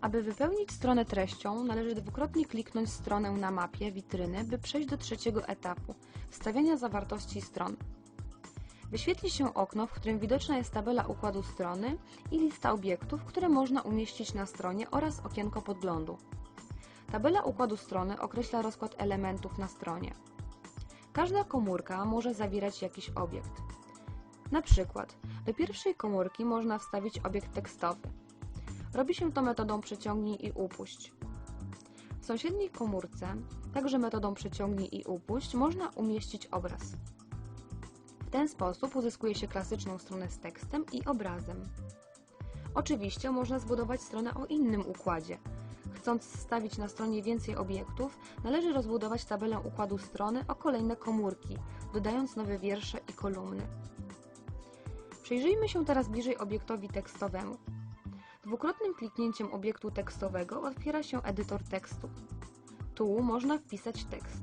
Aby wypełnić stronę treścią, należy dwukrotnie kliknąć stronę na mapie witryny, by przejść do trzeciego etapu wstawiania zawartości stron. Wyświetli się okno, w którym widoczna jest tabela układu strony i lista obiektów, które można umieścić na stronie oraz okienko podglądu. Tabela układu strony określa rozkład elementów na stronie. Każda komórka może zawierać jakiś obiekt. Na przykład, do pierwszej komórki można wstawić obiekt tekstowy. Robi się to metodą przeciągnij i upuść. W sąsiedniej komórce, także metodą przeciągnij i upuść, można umieścić obraz. W ten sposób uzyskuje się klasyczną stronę z tekstem i obrazem. Oczywiście można zbudować stronę o innym układzie. Chcąc stawić na stronie więcej obiektów, należy rozbudować tabelę układu strony o kolejne komórki, dodając nowe wiersze i kolumny. Przyjrzyjmy się teraz bliżej obiektowi tekstowemu. Dwukrotnym kliknięciem obiektu tekstowego otwiera się edytor tekstu. Tu można wpisać tekst.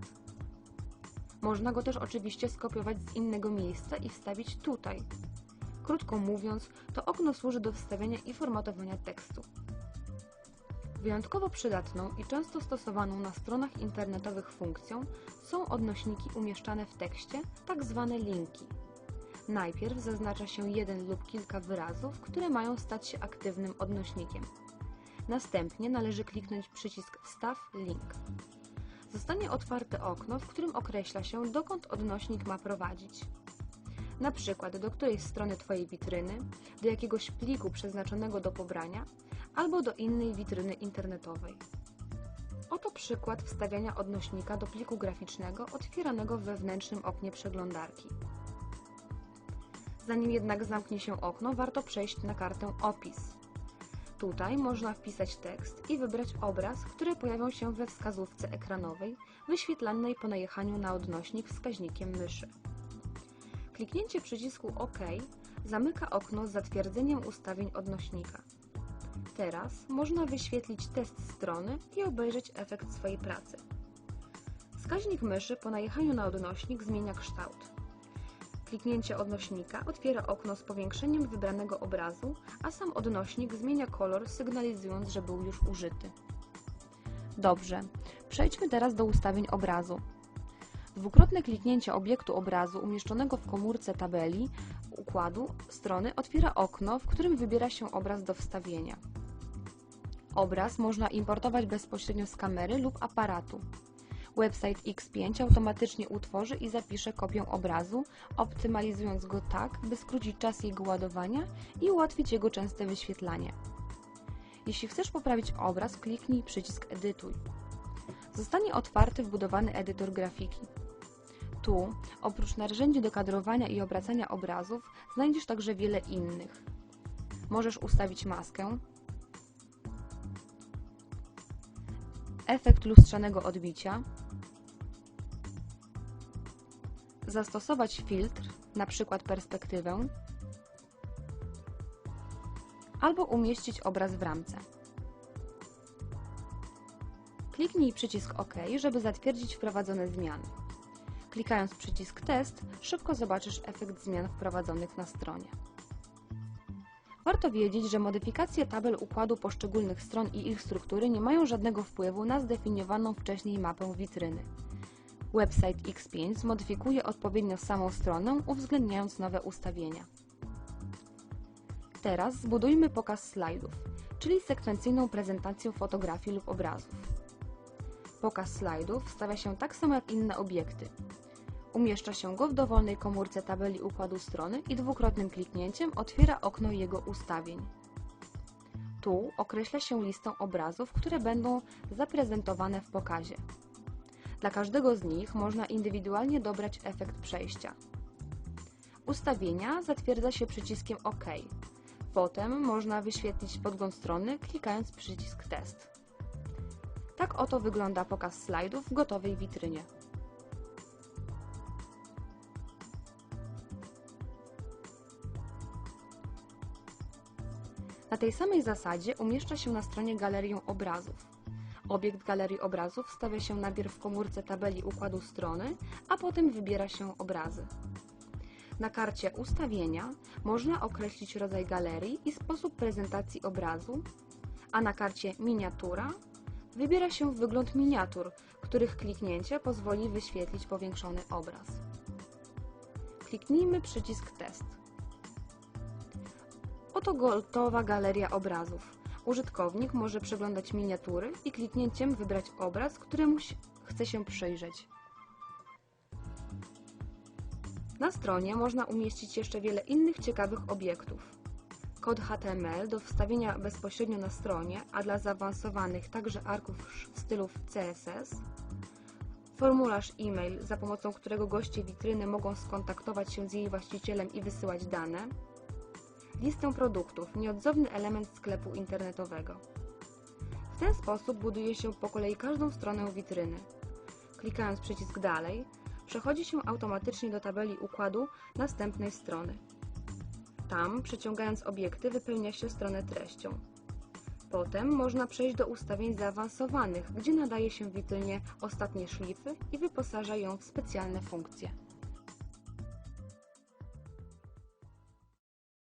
Można go też oczywiście skopiować z innego miejsca i wstawić tutaj. Krótko mówiąc, to okno służy do wstawiania i formatowania tekstu. Wyjątkowo przydatną i często stosowaną na stronach internetowych funkcją są odnośniki umieszczane w tekście, tak zwane linki. Najpierw zaznacza się jeden lub kilka wyrazów, które mają stać się aktywnym odnośnikiem. Następnie należy kliknąć przycisk Wstaw link. Zostanie otwarte okno, w którym określa się, dokąd odnośnik ma prowadzić. Na przykład do którejś strony Twojej witryny, do jakiegoś pliku przeznaczonego do pobrania, albo do innej witryny internetowej. Oto przykład wstawiania odnośnika do pliku graficznego otwieranego w wewnętrznym oknie przeglądarki. Zanim jednak zamknie się okno, warto przejść na kartę Opis. Tutaj można wpisać tekst i wybrać obraz, który pojawią się we wskazówce ekranowej, wyświetlanej po najechaniu na odnośnik wskaźnikiem myszy. Kliknięcie przycisku OK zamyka okno z zatwierdzeniem ustawień odnośnika. Teraz można wyświetlić test strony i obejrzeć efekt swojej pracy. Wskaźnik myszy po najechaniu na odnośnik zmienia kształt. Kliknięcie odnośnika otwiera okno z powiększeniem wybranego obrazu, a sam odnośnik zmienia kolor, sygnalizując, że był już użyty. Dobrze, przejdźmy teraz do ustawień obrazu. Dwukrotne kliknięcie obiektu obrazu umieszczonego w komórce tabeli układu strony otwiera okno, w którym wybiera się obraz do wstawienia. Obraz można importować bezpośrednio z kamery lub aparatu. Website X5 automatycznie utworzy i zapisze kopię obrazu, optymalizując go tak, by skrócić czas jego ładowania i ułatwić jego częste wyświetlanie. Jeśli chcesz poprawić obraz, kliknij przycisk Edytuj. Zostanie otwarty wbudowany edytor grafiki. Tu, oprócz narzędzi do kadrowania i obracania obrazów, znajdziesz także wiele innych. Możesz ustawić maskę, efekt lustrzanego odbicia, zastosować filtr, np. perspektywę, albo umieścić obraz w ramce. Kliknij przycisk OK, żeby zatwierdzić wprowadzone zmiany. Klikając przycisk Test, szybko zobaczysz efekt zmian wprowadzonych na stronie. Warto wiedzieć, że modyfikacje tabel układu poszczególnych stron i ich struktury nie mają żadnego wpływu na zdefiniowaną wcześniej mapę witryny. Website X5 zmodyfikuje odpowiednio samą stronę, uwzględniając nowe ustawienia. Teraz zbudujmy pokaz slajdów, czyli sekwencyjną prezentację fotografii lub obrazów. Pokaz slajdów stawia się tak samo jak inne obiekty. Umieszcza się go w dowolnej komórce tabeli układu strony i dwukrotnym kliknięciem otwiera okno jego ustawień. Tu określa się listę obrazów, które będą zaprezentowane w pokazie. Dla każdego z nich można indywidualnie dobrać efekt przejścia. Ustawienia zatwierdza się przyciskiem OK. Potem można wyświetlić podgląd strony klikając przycisk Test. Tak oto wygląda pokaz slajdów w gotowej witrynie. Na tej samej zasadzie umieszcza się na stronie galerię obrazów. Obiekt galerii obrazów stawia się najpierw w komórce tabeli układu strony, a potem wybiera się obrazy. Na karcie Ustawienia można określić rodzaj galerii i sposób prezentacji obrazu, a na karcie Miniatura wybiera się wygląd miniatur, których kliknięcie pozwoli wyświetlić powiększony obraz. Kliknijmy przycisk Test. Oto gotowa galeria obrazów. Użytkownik może przeglądać miniatury i kliknięciem wybrać obraz, któremu chce się przyjrzeć. Na stronie można umieścić jeszcze wiele innych ciekawych obiektów. Kod HTML do wstawienia bezpośrednio na stronie, a dla zaawansowanych także arkusz stylów CSS, formularz e-mail, za pomocą którego goście witryny mogą skontaktować się z jej właścicielem i wysyłać dane, listę produktów, nieodzowny element sklepu internetowego. W ten sposób buduje się po kolei każdą stronę witryny. Klikając przycisk Dalej, przechodzi się automatycznie do tabeli układu następnej strony. Tam, przeciągając obiekty, wypełnia się stronę treścią. Potem można przejść do ustawień zaawansowanych, gdzie nadaje się witrynie ostatnie szlify i wyposaża ją w specjalne funkcje.